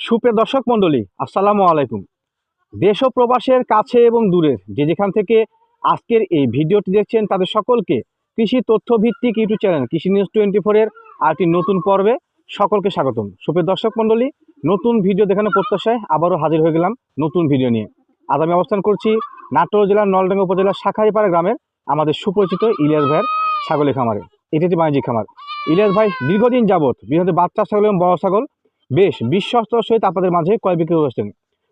সুপ্রিয় দর্শক মণ্ডলী, আসসালামু আলাইকুম। দেশ ও প্রবাসের কাছে এবং দূরের যে যেখান থেকে আজকের এই ভিডিওটি দেখছেন তাদের সকলকে কৃষি তথ্যভিত্তিক YouTube channel, Krishi news twenty ফোরের আরেকটি নতুন পর্বে সকলকে স্বাগতম। সুপ্রিয় দর্শক মণ্ডলী, নতুন ভিডিও দেখানোর প্রত্যাশায় আবারও হাজির হয়ে গেলাম নতুন ভিডিও নিয়ে। আজ আমি অবস্থান করছি নাটোর জেলার নলডাঙ্গা উপজেলার শাখাইপাড়া গ্রামের আমাদের সুপরিচিত ইলিয়াস ভাইয়ের ছাগলের খামারে। এটি একটি বাণিজ্যিক খামার। ইলিয়াস ভাই দীর্ঘদিন যাবৎ বিভিন্ন বাচ্চা ছাগল এবং বড় ছাগল বেশ বিশ্বস্ত সহিত আপনাদের মাঝে ক্রয় বিক্রি করছেন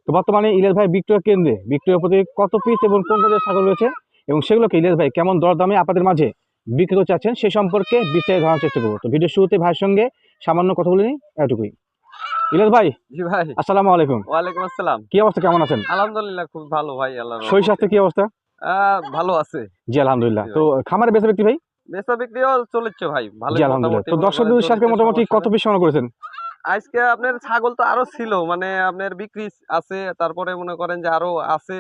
তো বর্তমানে ইলিয়াস ভাই বিক্রয় কেন্দ্রে বিক্রয়ের প্রতি কত পিস এবং কোন কোন ছাগল রয়েছে এবং সেগুলোকে ইলিয়াস ভাই কেমন দরদামে আপনাদের মাঝে বিক্রি করতে চাচ্ছেন সে সম্পর্কে বিস্তারিত ধারণার চেষ্টা করব। তো ভিডিও শুরুতে ভাইয়ের সঙ্গে সামান্য কথা বলে নিই এটুকুই ইলিয়াস ভাই জি ভাই। আসসালামু আলাইকুম। ওয়ালাইকুম আসসালাম। কি অবস্থা কেমন আছেন? আলহামদুলিল্লাহ খুব ভালো ভাই আল্লাহ শরীর স্বাস্থ্য কি অবস্থা? ভালো আছে। জি আলহামদুলিল্লাহ। তো খামারে বেচা বিক্রি ভাই? বেচা বিক্রিও চলেছে ভাই ভালো আলহামদুলিল্লাহ। তো দর্শক মোটামুটি কত পিস সংগ্রহ করেছেন? আজকে আপনার ছাগল তো আরও ছিল মানে আপনার বিক্রি আছে তারপরে মনে করেন যে আরও আছে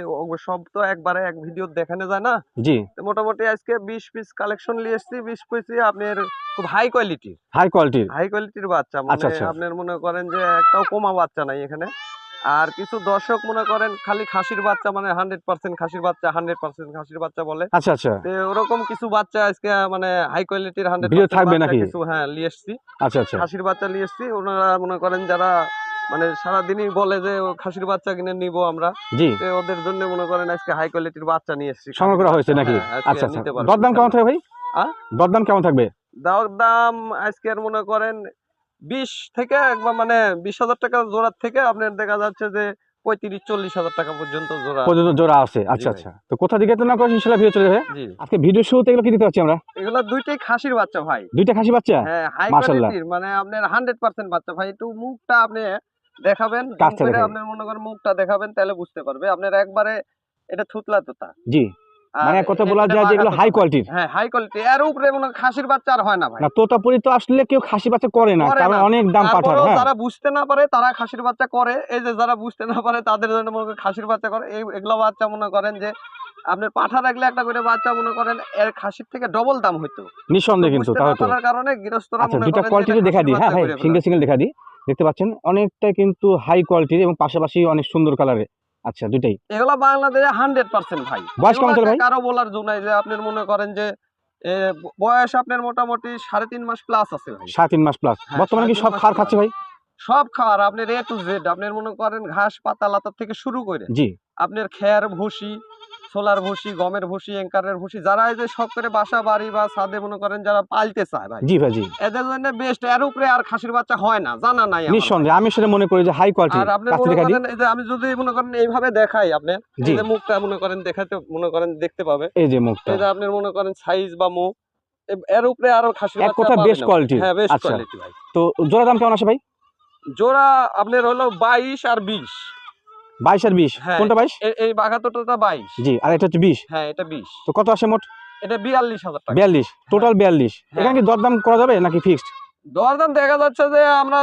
সব তো একবারে এক ভিডিও দেখানো যায় না? জি। মোটামুটি আজকে বিশ পিস কালেকশন নিয়ে এসেছি বিশ পিস আপনার খুব হাই কোয়ালিটির হাই কোয়ালিটির হাই কোয়ালিটির বাচ্চা আচ্ছা, মানে আচ্ছা। আপনার মনে করেন যে একটাও কমা বাচ্চা নাই এখানে। আর কিছু দর্শক মনে করেন খালি খাসির বাচ্চা মানে হান্ড্রেড পার্সেন্ট খাসির বাচ্চা হান্ড্রেড পার্সেন্ট খাসির বাচ্চা বলে। আচ্ছা আচ্ছা। তো ওরকম কিছু বাচ্চা আজকে মানে হাই কোয়ালিটির হান্ড্রেড থাকবে নাকি? কিছু হ্যাঁ নিয়ে এসছি। আচ্ছা আচ্ছা। খাসির বাচ্চা নিয়ে এসছি। ওনারা মনে করেন যারা মানে সারাদিনই বলে যে খাসির বাচ্চা কিনে নিব আমরা জি। ওদের জন্য মনে করেন আজকে হাই কোয়ালিটির বাচ্চা নিয়ে এসছি। সংগ্রহ করা হয়েছে নাকি? হ্যাঁ, আচ্ছা আচ্ছা। দরদাম কেমন থাকবে ভাই? দরদাম কেমন থাকবে? দাওর দাম আজকের মনে করেন বিশ থেকে একবার মানে বিশ হাজার টাকা জোড়ার থেকে আপনার দেখা যাচ্ছে যে পঁয়ত্রিশ চল্লিশ হাজার টাকা পর্যন্ত জোড়া। পর্যন্ত জোড়া আছে। আচ্ছা আচ্ছা। তো কোথা দিকে তো না করে ইনশাল্লাহ ভিডিও চলে যাবে। আজকে ভিডিও শুরুতে এগুলো কি দিতে পারছি আমরা? এগুলো দুইটাই খাসির বাচ্চা ভাই। দুইটা খাসি বাচ্চা? হ্যাঁ হাই কোয়ালিটির মানে আপনার হান্ড্রেড পার্সেন্ট বাচ্চা ভাই। একটু মুখটা আপনি দেখাবেন। আপনার মনে করেন মুখটা দেখাবেন তাহলে বুঝতে পারবে। আপনার একবারে এটা থুতলা তোতা। জি। মানে কথা বলা যায় যে এগুলো বাঘা হাই কোয়ালিটির হ্যাঁ হাই কোয়ালিটি এর উপরে হয় খাসির বাচ্চা আর হয় না ভাই। না তোতাপুরি তো আসলে কেউ খাসি বাচ্চা করে না করে কারণ অনেক দাম তারপরেও হ্যাঁ। যারা বুঝতে না পারে তারা খাসির বাচ্চা করে। এই যে যারা বুঝতে না পারে তাদের জন্য মনে খাসির বাচ্চা করে। এই এগুলো বাচ্চা মনে করেন যে আপনার পাঠা রাখলে একটা করে বাচ্চা মনে করেন এর খাসির থেকে ডবল দাম হইতো। নিঃসন্দেহে কিন্তু তাহলে তো। কারণে গৃহস্থরা আচ্ছা যে কোয়ালিটি দেখা দিই হ্যাঁ করে সিঙ্গেল সিঙ্গেল দেখা দিই। দেখতে পাচ্ছেন অনেকটা কিন্তু হাই কোয়ালিটির এবং পাশাপাশি অনেক সুন্দর কালারে আচ্ছা দুটাই এগুলো বাংলাদেশে হান্ড্রেড পার্সেন্ট ভাই। বয়স কেমন চলে ভাই? কারও বলার জন্য নাই যে আপনি মনে করেন যে বয়স আপনার মোটামুটি সাড়ে তিন মাস প্লাস আছে ভাই। সাড়ে তিন মাস প্লাস হ্যাঁ, বর্তমানে কি সব খাবার খার খাচ্ছে ভাই? সব খাওয়ার আপনার এ টু জেড আপনার মনে করেন ঘাস পাতা লাতা থেকে শুরু করে। জি। আপনার খের ভুসি সোলার ভুসি গমের ভুসি এঙ্কারের ভুসি যারা এই যে সব করে বাসা বাড়ি বা ছাদে মনে করেন যারা পালতে চায় ভাই। জি ভাই জি। এদের জন্য বেস্ট এর উপরে আর খাসির বাচ্চা হয় না জানা নাই নিঃসন্দেহে আমি সেটা মনে করি যে হাই কোয়ালিটি আর আপনি মনে করেন এই যে আমি যদি মনে করেন এইভাবে দেখাই আপনি এই যে মুখটা মনে করেন দেখাতে মনে করেন দেখতে পাবে। এই যে মুখটা। এই যে আপনার মনে করেন সাইজ বা মুখ এর উপরে আরও খাসির এক বাচ্চা কথা বেস্ট কোয়ালিটি হ্যাঁ বেস্ট আচ্ছা। কোয়ালিটি ভাই। তো জোড়া দাম কেমন আছে ভাই? জোড়া আপনার হলো বাইশ আর বিশ। বাইশ আর বিশ। হ্যাঁ। কোনটা বাইশ? এই বাঘাতোটা বাইশ। জি আর এটা হচ্ছে বিশ। হ্যাঁ এটা বিশ। তো কত আসে মোট? এটা বিয়াল্লিশ হাজার টাকা। বিয়াল্লিশ। টোটাল বিয়াল্লিশ। হ্যাঁ। এখানে কি দরদাম করা যাবে নাকি ফিক্সড দরদাম দেখা যাচ্ছে যে আমরা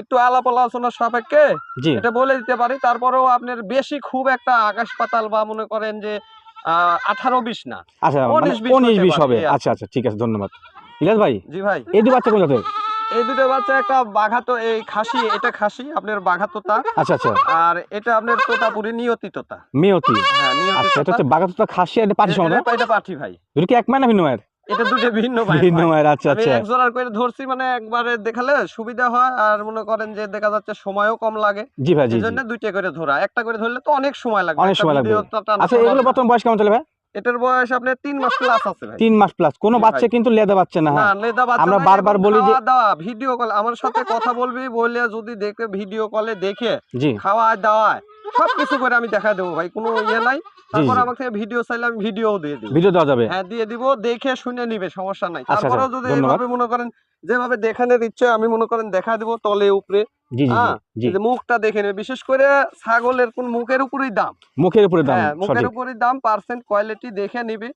একটু আলাপ আলোচনার সাপেক্ষে এটা বলে দিতে পারি। তারপরেও আপনার বেশি খুব একটা আকাশ পাতাল বা মনে করেন যে আঠারো বিশ না। আচ্ছা মানে উনিশ, বিশ হতে বিশ হবে। আচ্ছা আচ্ছা ঠিক আছে ধন্যবাদ। ইলাস ভাই জি ভাই। এই দু বাচ্চা কোন জাতের এই দুটো বাচ্চা একটা বাঘাতো এই খাসি এটা খাসি আপনার বাঘাতোতা। আচ্ছা আচ্ছা। আর এটা আপনার তোতাপুরি নিয়তি। তোতা হ্যাঁ নিয়তি আচ্ছা এটা তোতা হচ্ছে খাসি আর পাটি সমান এটা- ভাই। দুটো কি এক মায়ের না ভিন্ন মায়ের এটা দুটো ভিন্ন ভাই ভিন্ন মায়ের আচ্ছা আচ্ছা। এক জোড়ার করে ধরছি মানে একবারে দেখালে সুবিধা হয় আর মনে করেন যে দেখা যাচ্ছে সময়ও কম লাগে। জি ভাই জি জি। দুইটা করে ধরা। একটা করে ধরলে তো অনেক সময় লাগবে। অনেক সময় লাগবে। আচ্ছা এগুলো। বর্তমান বয়স কেমন চলে ভাই? এটার বয়স আপনার তিন মাস প্লাস আছে ভাই। তিন মাস প্লাস কোনো বাচ্চা কিন্তু লেদা বাচ্চা না হ্যাঁ। লেদা বাচ্চা আমরা বারবার বলি যে- খাওয়া দাওয়া ভিডিও কল আমার সাথে কথা বলবি বললে যদি দেখে ভিডিও কলে দেখে জি। খাওয়া দাওয়া সবকিছু করে আমি দেখা দেবো ভাই কোনো ইয়ে নাই। তারপর। আমাকে ভিডিও চাইলে আমি ভিডিও দিয়ে দেবো। ভিডিও দেওয়া যাবে। হ্যাঁ দিয়ে দিব দেখে শুনে নিবে সমস্যা নাই। আচ্ছা, তারপরেও যদি ধন্যবাদ। এইভাবে মনে করেন যেভাবে দেখানোর ইচ্ছে আমি মনে করেন দেখা দিব তলে উপরে। হ্যাঁ, মুখটা দেখে নেবে। বিশেষ করে ছাগলের কোন মুখের উপরেই দাম। মুখের উপরে দাম হ্যাঁ মুখের উপরেই দাম পার্সেন্ট কোয়ালিটি দেখে নিবে।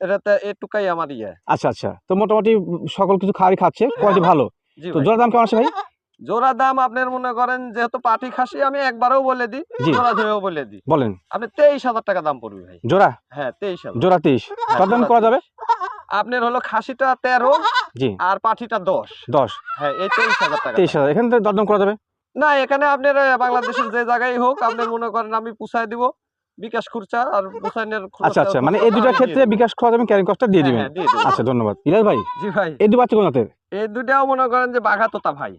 এটাতে এটুকাই আমার ইয়ে। আচ্ছা আচ্ছা। তো মোটামুটি সকল কিছু খাওয়ারই খাচ্ছে কোয়ালিটি ভালো। তো। জোড়া দাম কেমন আছে ভাই? জোড়া দাম আপনার মনে করেন যেহেতু পাটি খাসি আমি একবারও বলে দিই জোড়া ধরেও বলে দিই। বলেন। আপনি তেইশ হাজার টাকা দাম পড়বে ভাই। জোড়া? হ্যাঁ তেইশ হাজার। জোড়া তেইশ। জোড়া করা যাবে? আপনার হলো খাসিটা তেরো জি। আর পাঠিটা দশ। দশ। হ্যাঁ এই তেইশ হাজার টাকা তেইশ হাজার। এখান থেকে দরদাম করা যাবে? না এখানে আপনার বাংলাদেশের যে জায়গায় হোক আপনার মনে করেন আমি পুষায় দিব। বিকাশ খুরচা আর পুষাইনের আচ্ছা আচ্ছা মানে এই দুটার ক্ষেত্রে বিকাশ খরচ এবং ক্যারিং কস্টটা দিয়ে দিবেন। আচ্ছা ধন্যবাদ। ভাই জি ভাই। এই দু বাচ্চা কোন জাতের? এই দুটাও মনে করেন যে বাঘাতোতা ভাই।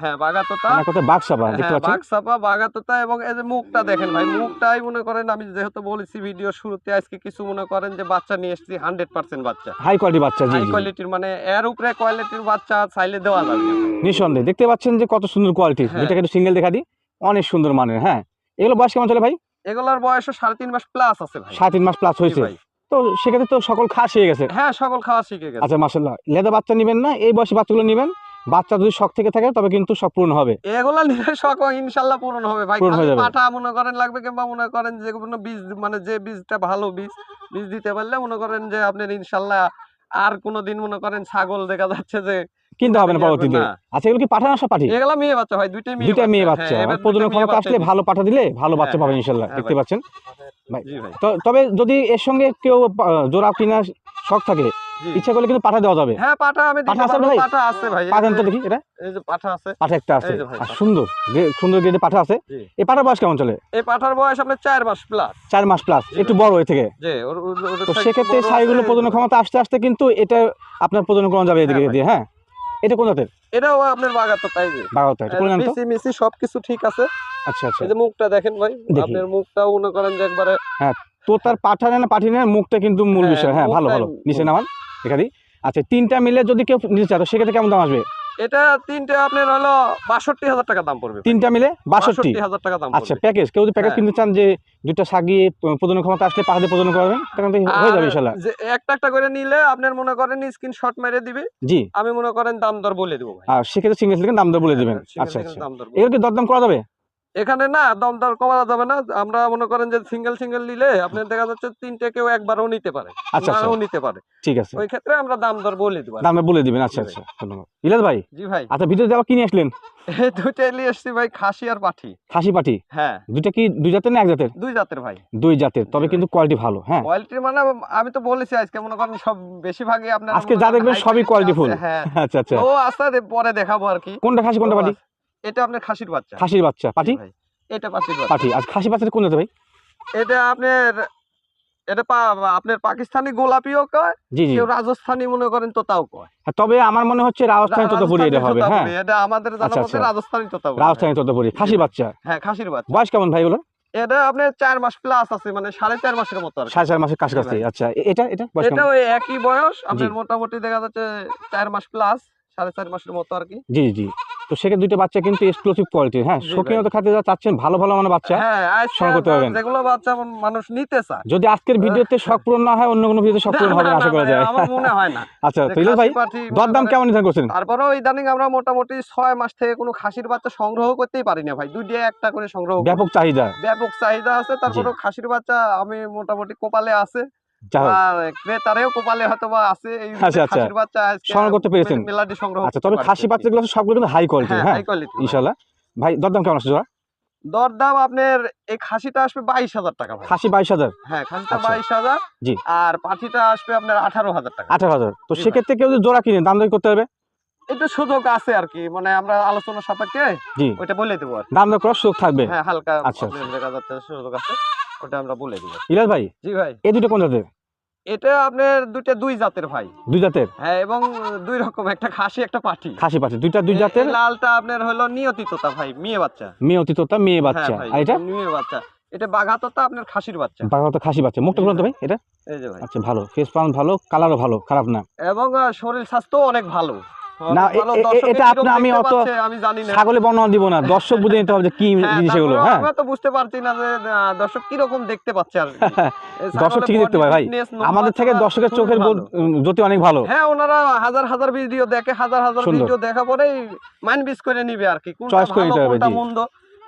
হ্যাঁ বাঘাতোতা। মানে দেখতে হ্যাঁ পাচ্ছেন? বাঘসাপা বাঘাতোতা এবং এই যে মুখটা দেখেন ভাই মুখটাই মনে করেন আমি যেহেতু বলেছি ভিডিও শুরুতে আজকে কিছু মনে করেন যে বাচ্চা নিয়ে এসেছি হান্ড্রেড পার্সেন্ট বাচ্চা। হাই কোয়ালিটি বাচ্চা জি হাই কোয়ালিটির মানে এর উপরে কোয়ালিটির বাচ্চা চাইলে দেওয়া যাবে। নিঃসন্দেহে। দেখতে পাচ্ছেন যে কত সুন্দর কোয়ালিটি হ্যাঁ। যেটাকে একটু সিঙ্গেল দেখা দিই। অনেক সুন্দর মানের হ্যাঁ। এগুলো বয়স কেমন চলে ভাই? এগুলোর বয়স সাড়ে তিন মাস প্লাস আছে সাড়ে তিন মাস প্লাস হয়েছে। তো সেক্ষেত্রে তো সকল খাস হয়ে গেছে। হ্যাঁ সকল খাওয়া শিখে গেছে। আচ্ছা মাসাল্লাহ লেদা বাচ্চা নেবেন না এই বয়সী বাচ্চাগুলো নেবেন। বাচ্চা যদি শখ থেকে থাকে তবে কিন্তু সব পূর্ণ হবে। এগুলা নিলে শখ ইনশাল্লাহ পূরণ হবে ভাই। মনে করেন লাগবে কিংবা মনে করেন যে কোনো বীজ মানে যে বীজটা ভালো বীজ বীজ দিতে পারলে মনে করেন যে আপনার ইনশাল্লাহ আর কোনোদিন মনে করেন ছাগল দেখা যাচ্ছে যে কিনতে হবে না ইয়ে পরবর্তীতে? আচ্ছা এগুলো কি পাঠা না পাঠি এগুলা মেয়ে বাচ্চা ভাই দুইটাই মেয়ে দুইটা মেয়ে বাচ্চা। হ্যাঁ, প্রজনন ক্ষমতা আসলে ভালো পাঠা দিলে ভালো বাচ্চা হ্যাঁ, পাবেন হ্যাঁ, ইনশাল্লাহ হ্যাঁ দেখতে পাচ্ছেন? ভাই তো- তবে যদি এর সঙ্গে কেউ জোড়া কিনা শখ থাকে জি। ইচ্ছা করলে কিন্তু পাঠা দেওয়া যাবে। হ্যাঁ পাঠা আমি পাঠা আছে ভাই? পাঠা আছে ভাই। পাঠান তো দেখি এটা? এই যে পাঠা আছে। পাঠা একটা আছে। যে আর সুন্দর গ্রে- সুন্দর গ্রেডে পাঠা আছে। এই পাঠার বয়স কেমন চলে? এই পাঠার বয়স আপনার চার মাস প্লাস চার মাস প্লাস একটু বড় হয়ে থেকে। যে ওর তো থেকে সেক্ষেত্রে বড় সাইগুলো প্রজনন ক্ষমতা আস্তে আস্তে কিন্তু এটা আপনার প্রজনন করানো যাবে এদিকে হ্যাঁ, দিয়ে হ্যাঁ? এটা কোন জাতের? এটাও আপনার বাগাতো তাই যে? বাগাওতা এটা কোন জাতের? মিসি মিসি সবকিছু ঠিক আছে। আচ্ছা আচ্ছা। এই যে মুখটা দেখেন ভাই আপনার মুখটাও মনে করেন যে একবারে হ্যাঁ তো তার পাঠা না পাঠি না মুখটা কিন্তু মূল হ্যাঁ, বিষয়। হ্যাঁ ভালো ভালো। নিচে। নামান এখানে আচ্ছা তিনটা মিলে যদি কেউ নিচে চায় তো সেক্ষেত্রে কেমন দাম আসবে? এটা তিনটে আপনার হলো বাষট্টি হাজার টাকা দাম পড়বে তিনটা মিলে বাষট্টি? হাজার টাকা দাম আচ্ছা প্যাকেজ কেউ যদি প্যাকেজ। কিনতে চান যে দুইটা সাগিয়ে প্রজনন ক্ষমতা আসলে পাহাড়ে প্রজনন করবেন তখন তো হয়ে যাবে যে একটা একটা করে নিলে আপনার মনে করেন স্ক্রিনশট মেরে দিবে। জি। আমি মনে করেন দাম দর বলে দেবো আর সেক্ষেত্রে সিঙ্গেল সিঙ্গেল দাম দর বলে দেবেন। হ্যাঁ, আচ্ছা থেকে আচ্ছা। দাম দর বলে এগুলো কি দরদাম করা যাবে? এখানে না দাম দর কমা যাবে না। আমরা মনে করেন যে সিঙ্গেল সিঙ্গেল নিলে আপনার দেখা যাচ্ছে তিনটে কেউ একবারও নিতে পারে আচ্ছা আচ্ছা। নিতে পারে। ঠিক আছে। ওই ক্ষেত্রে আমরা দাম দর বলে দিব দাম বলে দিবেন আচ্ছা। আচ্ছা ধন্যবাদ। ইলাস ভাই? জি ভাই। আচ্ছা ভিডিও দেওয়া কিনে আসলেন? এই দুইটাই নিয়ে এসছি ভাই খাসি আর পাঠি। খাসি পাঠি? হ্যাঁ। দুইটা কি দুই জাতের না এক জাতের? দুই জাতের ভাই। দুই জাতের তবে কিন্তু কোয়ালিটি ভালো হ্যাঁ। কোয়ালিটি মানে আমি তো বলেছি আজকে মনে করেন সব বেশিরভাগই আপনার আজকে যা দেখবেন সবই quality full। হ্যাঁ। আচ্ছা আচ্ছা। ও আস্তে পরে দেখাবো আর কি। কোনটা খাসি কোনটা পাটি এটা আপনার খাসির বাচ্চা। খাসির বাচ্চা পাটি এটা পাঠির বাচ্চা। পাটি আর খাসি বাচ্চাটা কোন ভাই? এটা আপনার এটা আপনার পাকিস্তানি গোলাপিও কয় জি জি। রাজস্থানি মনে করেন তোতাও কয়। হ্যাঁ, তবে আমার মনে হচ্ছে রাজস্থানী তোতাপুরি এটা হবে হ্যাঁ। এটা আমাদের জানা আচ্ছা, মতে আচ্ছা। রাজস্থানি তোতাপুরি। রাজস্থানী তোতাপুরি খাসি বাচ্চা। হ্যাঁ খাসির বাচ্চা। বয়স কেমন ভাই এটা আপনার চার মাস প্লাস আছে মানে সাড়ে চার মাসের মতো সাড়ে চার মাসের কাছাকাছি আচ্ছা এটা এটা এটা ওই একই বয়স আপনার মোটামুটি দেখা যাচ্ছে চার মাস প্লাস সাড়ে চার মাসের মতো আর কি। জি জি। তো সেক্ষেত্রে দুইটা বাচ্চা কিন্তু এক্সক্লুসিভ কোয়ালিটির হ্যাঁ? শৌখিনতা খাতে যা চাচ্ছেন ভালো ভালো মানে বাচ্চা হ্যাঁ সংগ্রহ করতে পারবেন। যেগুলো বাচ্চা মানুষ নিতে চায়। যদি আজকের ভিডিওতে শখ পূরণ না হয় অন্য কোনো ভিডিওতে শখ পূরণ হবে আশা করা যায়। আমার মনে হয় না। আচ্ছা তো ইলিয়াস ভাই মনে দরদাম করেন- কেমন নির্ধারণ করছেন? তারপরেও ইদানিং আমরা মোটামুটি ছয় মাস থেকে কোনো খাসির বাচ্চা সংগ্রহ করতেই পারি না ভাই। দুই দিয়ে একটা করে সংগ্রহ ব্যাপক চাহিদা। ব্যাপক চাহিদা আছে তারপরেও খাসির বাচ্চা আমি মোটামুটি কোপালে আছে। ক্রেতারেও কোপালে হয়তো বা আছে এই আচ্ছা, আচ্ছা। খাসির বাচ্চা সংগ্রহ করতে পেরেছেন? মেলাটি সংগ্রহ আচ্ছা তবে খাসি বাচ্চাগুলো সবগুলো কিন্তু হাই কোয়ালিটি হ্যাঁ হ্যাঁ? হাই কোয়ালিটি ইনশাল্লাহ। ভাই দরদাম কেমন আছে জোড়া? দরদাম আপনার এই খাসিটা আসবে বাইশ হাজার টাকা খাসি বাইশ হাজার? হ্যাঁ খাসিটা। বাইশ হাজার। জি। আর পাঠিটা আসবে আপনার আঠারো হাজার টাকা। আঠারো হাজার। তো সেক্ষেত্রে কেউ জোড়া কিনে দাম দর করতে হবে একটু সুযোগ আছে আর কি মানে আমরা আলোচনা সাপেক্ষে ওইটা বলে দেবো দাম দর করার সুযোগ থাকবে। হ্যাঁ হালকা আচ্ছা, সুযোগ আছে। ওটা আমরা বলে দিব। ভাই জি ভাই। এই দুটো কোন জাতের? এটা আপনার দুইটা দুই জাতের ভাই। দুই জাতের? হ্যাঁ এবং দুই রকম একটা খাসি একটা পাঠি। খাসি পাঠি দুইটা দুই জাতের? লালটা আপনার হলো নিয়তিততা ভাই মেয়ে বাচ্চা। মেয়ে অতিথতা মেয়ে বাচ্চা। হ্যাঁ ভাই, আর এটা? মেয়ে বাচ্চা। এটা বাঘাততা আপনার খাসির বাচ্চা। বাঘাওতা খাসি বাচ্চা। মুখটা বলুন তো ভাই এটা? এই যে ভাই। আচ্ছা ভালো। ফেস পাউন্ড ভালো কালারও ভালো খারাপ না। এবং শরীর স্বাস্থ্য অনেক ভালো। না, এ- দর্শকে এটা আপনি- আমি অত না। ছাগলে বর্ণনা দিব না। দর্শক বুঝে নিতে হবে যে কি হ্যাঁ, জিনিস এগুলো হ্যাঁ। আমরা তো বুঝতে পারছি না যে দর্শক দেখতে পাচ্ছে আর দর্শক ছাগলের ঠিকই দেখতে পায় ভাই। আমাদের থেকে দর্শকের চোখের জ্যোতি অনেক ভালো। হ্যাঁ ওনারা হাজার হাজার ভিডিও দেখে হাজার হাজার ভিডিও দেখা পরেই মাইন্ড বিস করে নিবে আর কি। কোনটা ভালো কোনটা মন্দ?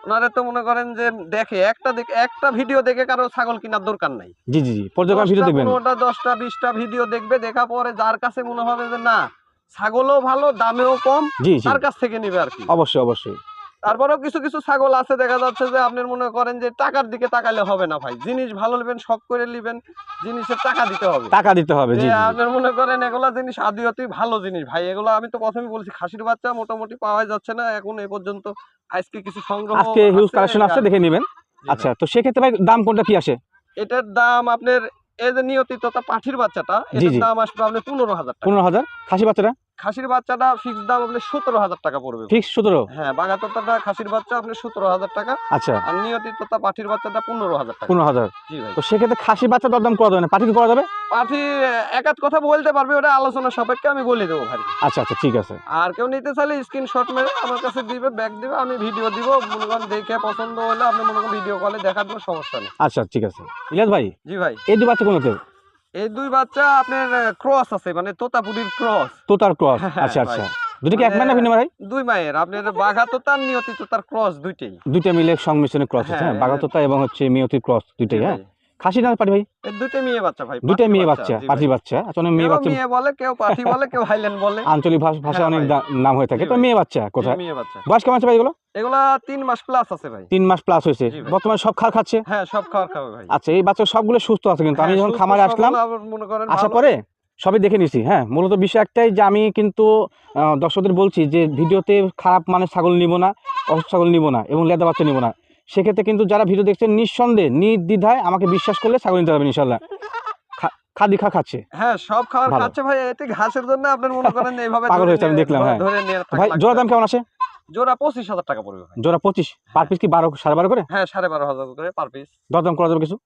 ওনারা তো মনে করেন যে দেখে একটা দেখে একটা ভিডিও দেখে কারও ছাগল কেনার দরকার নাই। জি জি জি। পর্যটন ভিডিও দেখবেন। পনেরোটা দশটা বিশটা ভিডিও দেখবে দেখা পরে যার কাছে মনে হবে যে না ছাগলও ভালো দামেও কম। তার কাছ থেকে নিবে আর কি। অবশ্যই অবশ্যই। তারপরেও কিছু কিছু ছাগল আছে দেখা যাচ্ছে যে আপনার মনে করেন যে টাকার দিকে তাকালে হবে না ভাই। জিনিস ভালো নেবেন শখ করে নেবেন জিনিসের টাকা দিতে হবে। টাকা দিতে হবে জি। আপনার মনে করেন এগুলা জিনিস আদিয়তই ভালো জিনিস ভাই। এগুলো আমি তো প্রথমে বলছি খাসির বাচ্চা মোটামুটি পাওয়া যাচ্ছে না। এখন এ পর্যন্ত আজকে কিছু সংগ্রহ আজকে হিউজ কালেকশন আসছে দেখে নেবেন। আচ্ছা তো সেক্ষেত্রে ভাই দাম কোনটা কি আসে? এটার দাম আপনার এই যে নিয়তিততা পাঠির বাচ্চাটা এটার দাম আসবে আপনি পনেরো হাজার টাকা। পনেরো হাজার। খাসি বাচ্চাটা? খাসির বাচ্চাটা ফিক্স দাম আপনার সতেরো হাজার টাকা পড়বে। ফিক্স সতেরো? হ্যাঁ বাগাততাটা খাসির বাচ্চা আপনার সতেরো হাজার টাকা আচ্ছা। আর নিয়তিততা পাঠির বাচ্চাটা পনেরো হাজার টাকা। পনেরো হাজার। জি ভাই। তো সেক্ষেত্রে খাসি বাচ্চা দরদাম করা যাবে না পাঠি করা যাবে? পাঠি একাত কথা বলতে পারবে ওটা আলোচনা সাপেক্ষে আমি বলে দেবো ভাই। আচ্ছা আচ্ছা ঠিক আছে। আর কেউ নিতে চাইলে স্ক্রিনশট মেরে আমার কাছে দিবে ব্যাগ দিবে আমি ভিডিও দিব। মনে করেন দেখে পছন্দ হলে আপনি মনে করেন ভিডিও কলে দেখার কোনো সমস্যা নেই। আচ্ছা ঠিক আছে। ইলিয়াস ভাই জি ভাই। এই দুই বাচ্চা কোনোতে এই দুই বাচ্চা আপনার ক্রস আছে মানে তোতাপুরির ক্রস তোতার ক্রস হ্যাঁ, আচ্ছা। আচ্ছা। দুটো কি এক মাইনা ভিন্ন ভাই? দুই মায়ের আপনার বাঘা তোতার নিয়তি তোতার ক্রস দুইটাই। দুইটা মিলে সংমিশ্রণে ক্রস আছে হ্যাঁ? বাঘা তোতা এবং হচ্ছে মিয়তির ক্রস দুইটাই হ্যাঁ। খাসি না পাঠি ভাই? এই মেয়ে বাচ্চা ভাই পাঠি মেয়ে বাচ্চা ভাই। বাচ্চা আচ্ছা মেয়ে বাচ্চা। মেয়ে বলে কেউ পাঠি বলে কেউ হাইল্যান্ড বলে। আঞ্চলিক ভাষা হ্যাঁ অনেক নাম হয়ে থাকে। তো মেয়ে বাচ্চা কোথায়? মেয়ে বাচ্চা। বয়স কেমন আছে ভাই এগুলো? এগুলা তিন মাস প্লাস আছে ভাই। তিন মাস প্লাস হয়েছে। বর্তমানে সব খার খাচ্ছে? হ্যাঁ সব খাবার খাবে ভাই। আচ্ছা এই বাচ্চা সবগুলো সুস্থ আছে কিন্তু। আমি হ্যাঁ, যখন খামারে আসলাম মনে আসার। পরে সবই দেখে নিছি হ্যাঁ মূলত বিষয় একটাই যে আমি কিন্তু দর্শকদের বলছি যে ভিডিওতে খারাপ মানে ছাগল নিব না অসুস্থ ছাগল নিব না এবং লেদা বাচ্চা নিব না। সেক্ষেত্রে কিন্তু যারা ভিডিও দেখছেন নিঃসন্দেহে নির্দ্বিধায় আমাকে বিশ্বাস করলে ছাগল নিতে পারবেন ইনশাল্লাহ খাদি খা খাচ্ছে। হ্যাঁ সব খাবার খাচ্ছে ভাই এটি ঘাসের জন্য আপনার মনে করেন এইভাবে পাগল হয়েছে, আমি দেখলাম, হ্যাঁ। ভাই জোড়া দাম কেমন আসে জোড়া পঁচিশ হাজার টাকা পড়বে জোড়া পঁচিশ? পার পিস কি বারো সাড়ে বারো করে? হ্যাঁ সাড়ে বারো হাজার করে পার পিস দরদাম করা যাবে কিছু?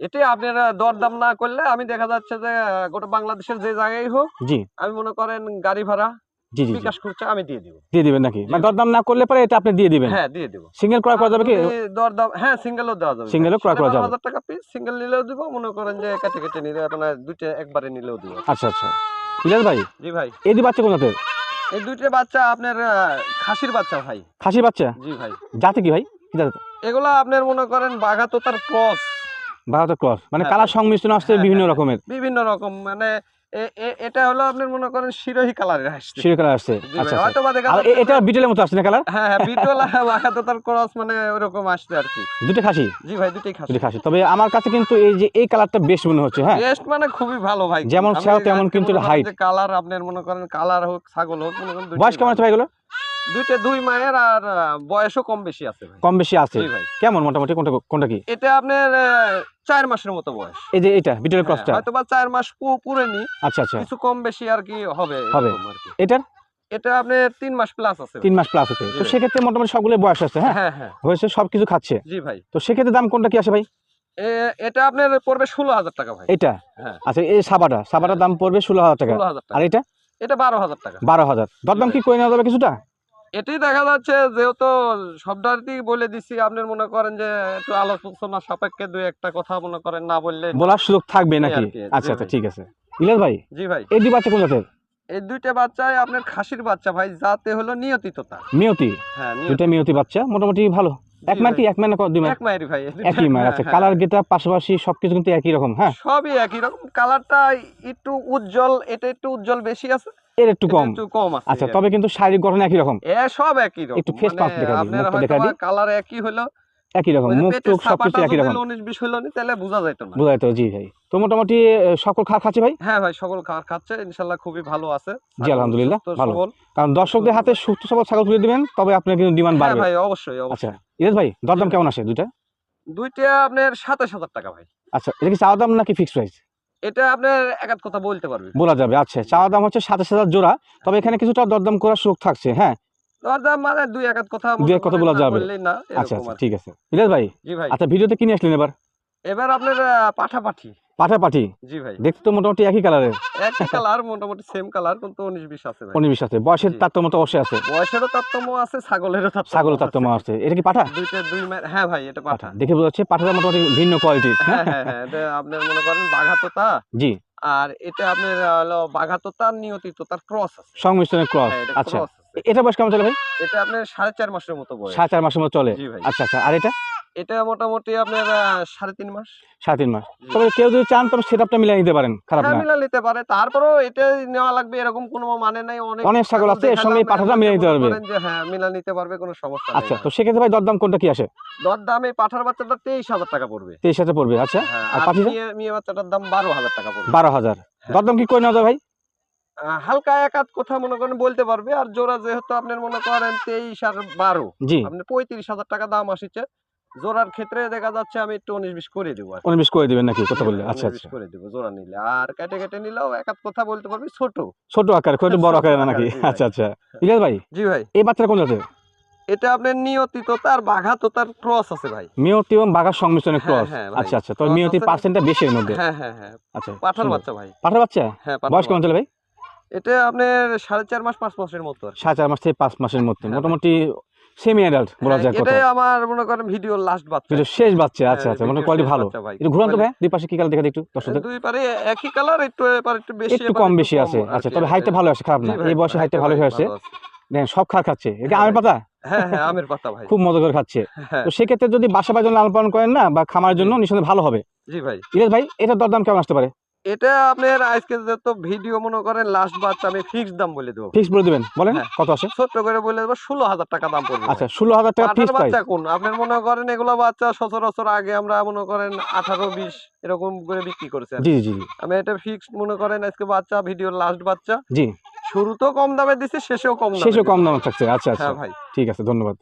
এটি আপনারা দরদাম না করলে আমি দেখা যাচ্ছে যে গোটা বাংলাদেশের যে জায়গায় হোক জি। আমি মনে করেন গাড়ি ভাড়া জি জি। বিকাশ আমি দিয়ে দিব। দিয়ে দিবেন নাকি? মানে দরদাম না করলে পরে এটা আপনি দিয়ে দিবেন? হ্যাঁ দিয়ে দিব। সিঙ্গেল ক্রয় করা যাবে কি? দরদাম হ্যাঁ সিঙ্গেলও দেওয়া যাবে। Single ও ক্রয় করা যাবে। হাজার টাকা পিস সিঙ্গেল নিলেও দিব। মনে করেন যে কেটে কেটে নিলে আপনার দুইটা একবারে নিলেও দিব। আচ্ছা আচ্ছা। ইলাস ভাই জি ভাই। এই দুই বাচ্চা কোনতে এই দুইটা বাচ্চা আপনার খাসির বাচ্চা ভাই। খাসি বাচ্চা? জি ভাই। জাতে কি ভাই? কি জাতে? এগুলা আপনার মনে করেন বাঘা তোতার ক্রস ক্রস। মানে হ্যাঁ, কালার সংমিশ্রণ আসছে হ্যাঁ, বিভিন্ন হ্যাঁ, রকমের। বিভিন্ন রকম। মানে এটা হলো আপনি মনে করেন শিরোহী কালারের আসছে শিরোহী কালার আসছে। আচ্ছা আচ্ছা। হয়তো বা দেখা আর এটা বিটলের মতো আসছে না কালার হ্যাঁ হ্যাঁ বিটল আর তোতার ক্রস মানে ওরকম আসছে আর কি। দুটো খাসি? জি ভাই দুটোই খাসি। দুটো খাসি। তবে আমার কাছে কিন্তু এই যে এই কালারটা বেশ মনে হচ্ছে হ্যাঁ? বেস্ট মানে খুবই ভালো ভাই। যেমন ছাও তেমন কিন্তু। যে কালার আপনার মনে করেন কালার হোক ছাগল হোক মনে করেন বয়স কেমন আছে ভাইগুলো ভাই এগুলো? দুইটা দুই মায়ের আর বয়সও কম বেশি আছে কম বেশি আছে। কেমন মোটামুটি? কোনটা কোনটা কি? এটা আপনার চার মাসের মতো বয়স। এই যে এটা বিটেলের ক্রসটা? হয়তো বা চার মাস পুরেনি। আচ্ছা আচ্ছা। কিছু কম বেশি আর কি হবে হবে। এটার? এটা আপনার তিন মাস প্লাস আছে তিন মাস প্লাস আছে। তো সেক্ষেত্রে মোটামুটি সবগুলো বয়স আছে হ্যাঁ? হ্যাঁ হ্যাঁ। হয়েছে সব কিছু খাচ্ছে। জি ভাই। তো সেক্ষেত্রে দাম কোনটা কি আসে ভাই? এটা আপনার পড়বে ষোলো হাজার টাকা ভাই। এটা? হ্যাঁ। আচ্ছা এই সাবাটা সাবাটার দাম পড়বে ষোলো হাজার টাকা। ষোলো হাজার টাকা। আর এটা? এটা বারো হাজার টাকা। বারো হাজার। দরদাম কি করে নেওয়া যাবে কিছুটা? এটাই দেখা যাচ্ছে যেহেতু সবটাই বলে দিছি আপনার মনে করেন যে একটু আলোচনা সাপেক্ষে দুই একটা কথা মনে করেন না বললে বলার সুযোগ থাকবে নাকি? আচ্ছা আচ্ছা ঠিক আছে। ইলাস ভাই জি ভাই। এই দুই বাচ্চা কোন জাতের? এই দুইটা বাচ্চায় আপনার খাসির বাচ্চা ভাই যাতে হলো নিয়তিততা। মিয়তি হ্যাঁ নিয়তি- দুইটা মিয়তি বাচ্চা মোটামুটি ভালো। এক মার কি এক মার না দুই মার এক মায়েরই ভাই। একই মার আচ্ছা হ্যাঁ, কালার গেটা পাশাপাশি সবকিছু কিন্তু একই রকম হ্যাঁ? সবই একই রকম। কালারটা একটু উজ্জ্বল এটা একটু উজ্জ্বল বেশি আছে। এর একটু কম। একটু কম আছে আচ্ছা তবে কিন্তু শারীরিক গঠন একই রকম। এ সব একই রকম। একটু face পাঁচ দেখা দিই, মুখটা দেখা দিই। কালার একই হলো। একই রকম মুখ টুক সবকিছু একই রকম। উনিশ বিশ হলো নি তাহলে বোঝা যেত না। বোঝাই তো জি ভাই। তো মোটামুটি সকল খাচ্ছে ভাই? হ্যাঁ ভাই সকল খাবার খাচ্ছে ইনশাল্লাহ খুবই ভালো আছে। জি, আলহামদুলিল্লাহ, ভালো। কারণ দর্শকদের হাতে সুস্থ সবল ছাগল তুলে দিবেন তবে আপনার কিন্তু ডিমান্ড হ্যাঁ বাড়বে। ভাই অবশ্যই আচ্ছা ভাই দরদাম কেমন আসে দুইটা? দুইটা আপনার সাতাশ হাজার টাকা ভাই। আচ্ছা এটা কি চাওয়া দাম নাকি ফিক্সড প্রাইস এটা আপনার একাত কথা বলতে পারবে। বলা যাবে আচ্ছা। চাওয়া দাম হচ্ছে সাতাশ হাজার জোড়া। তবে এখানে কিছুটা দরদাম করার সুযোগ থাকছে হ্যাঁ? দরদাম মানে দুই একাত কথা দুই এক কথা বলা যাবে। আচ্ছা আচ্ছা ঠিক আছে। ইরাজ ভাই আচ্ছা ভিডিওতে কিনে আসলেন এবার? এবার আপনার পাঠাপাঠি। পাঠাপাঠি? জি ভাই। দেখতে তো মোটামুটি একই কালারের একই কালার মোটামুটি সেম কালার কিন্তু উনিশ বিশ আছে ভাই। উনিশ আছে। বয়সের তারতম্য তো অবশ্যই আছে। বয়সেরও তারতম্য আছে ছাগলেরও তারতম্য ছাগল তারতম্য আছে। এটা কি পাঠা? দুইটা দুই হ্যাঁ ভাই এটা পাঠা। পাঠা। দেখে বোঝা যাচ্ছে পাঠাটা মোটামুটি ভিন্ন কোয়ালিটির হ্যাঁ? হ্যাঁ হ্যাঁ মনে করেন জি। আর এটা আপনার হলো ক্রস আছে। সংমিশ্রণের ক্রস আচ্ছা। এটা বয়স কেমন চলে ভাই? এটা আপনার সাড়ে চার মাসের মতো বয়স। সাড়ে চার মাসের মতো চলে। আচ্ছা আচ্ছা। আর এটা? এটা মোটামুটি আপনার সাড়ে তিন মাস। সাড়ে তিন মাস। তবে কেউ যদি চান তবে সেটআপটা মিলিয়ে নিতে পারেন খারাপ হ্যাঁ না। মিলা নিতে পারে। তারপরেও এটা নেওয়া লাগবে এরকম কোনো মানে নাই অনেক অনেক ছাগল আছে, এর সঙ্গে পাঠাটা মিলিয়ে নিতে পারবে। হ্যাঁ মিলা নিতে পারবে কোনো সমস্যা আচ্ছা তো সেক্ষেত্রে ভাই দরদাম কোনটা কি আসে? দর দাম এই পাঠার বাচ্চাটা তেইশ হাজার টাকা পড়বে। তেইশ হাজার পড়বে আচ্ছা। হ্যাঁ আর পাঠিটা? মেয়ে বাচ্চাটার দাম বারো হাজার টাকা পড়বে। বারো হাজার। দরদাম কি করে নেওয়া যায় ভাই? হালকা এক আধ কথা মনে করেন বলতে পারবে। আর জোড়া যেহেতু আপনার মনে করেন তেইশ আর বারো জি। আপনার পঁয়ত্রিশ হাজার টাকা দাম আসছে। জোড়ার ক্ষেত্রে দেখা যাচ্ছে আমি একটু উনিশ বিশ করে দেবো। উনিশ করে দিবেন নাকি? কথা বললে আচ্ছা 19 আচ্ছা। করে দেবো জোড়া নিলে। আর কেটে কেটে নিলেও এক কথা বলতে পারবি ছোট। ছোট আকার খুব একটু বড় আকারে না নাকি। আচ্ছা আচ্ছা। ইলিয়াস ভাই জি ভাই। এই বাচ্চাটা কোন জাতের? এটা আপনার নিয়তি তার বাঘা তোতার ক্রস আছে ভাই। মিয়তি এবং বাঘার সংমিশ্রণে হ্যাঁ, ক্রস। হ্যাঁ আচ্ছা আচ্ছা। তো পার্সেন্টটা বেশি এর মধ্যে। হ্যাঁ হ্যাঁ হ্যাঁ। আচ্ছা পাঠার বাচ্চা ভাই। পাঠার বাচ্চা? হ্যাঁ বয়স কেমন। চলে ভাই? এটা আপনার সাড়ে চার মাস পাঁচ মাসের মতো সাড়ে চার মাস থেকে পাঁচ মাসের মধ্যে। হ্যাঁ, মোটামুটি সেমি অ্যাডাল্ট বলা হ্যাঁ, যায় কথা। এটাই আমার মনে করেন ভিডিও লাস্ট বাচ্চা। কিন্তু শেষ বাচ্চা আচ্ছা হ্যাঁ, আচ্ছা মানে ভিডিওর কোয়ালিটি ভালো। একটু ঘুরান তো ভাই দুই পাশে কি কালার দেখা একটু দর্শকদের? দুই পারে একই কালার একটু এবার একটু বেশি একটু কম বেশি আছে। আচ্ছা তবে হাইটটা ভালো আছে খারাপ না। এই বয়সে হাইটটা হাইটটা ভালো ভাই, হয়েছে। ভালো আছে। দেখেন সব খার খাচ্ছে। এটা হ্যাঁ আমের পাতা? হ্যাঁ হ্যাঁ আমের পাতা ভাই। খুব মজা করে খাচ্ছে। হ্যাঁ। তো সেক্ষেত্রে যদি বাসা বাজন লালন পালন করেন না বা খামার জন্য নিঃসন্দেহে ভালো হবে। জি ভাই। ইলিয়াস ভাই এটার দরদাম কেমন আসতে পারে? এটা আপনার আজকে তো ভিডিও মনে করেন লাস্ট বাচ্চা আমি ফিক্স দাম বলে দেবো। ফিক্স বলে দেবেন? বলেন হ্যাঁ। কত ছোট্ট করে বলে দেবো ষোলো হাজার টাকা দাম পড়বে। আচ্ছা ষোলো হাজার টাকা ফিক্স বাচ্চা কোন? আপনার মনে করেন এগুলো বাচ্চা সচরাচর আগে আমরা মনে করেন আঠারো বিশ এরকম করে বিক্রি করেছি জি জি আমি এটা ফিক্সড মনে করেন আজকে বাচ্চা ভিডিওর লাস্ট বাচ্চা। জি। শুরুতেও কম দামে দিছি শেষেও কম দামে কম দাম থাকছে। আচ্ছা আচ্ছা। হ্যাঁ ভাই। ঠিক আছে ধন্যবাদ।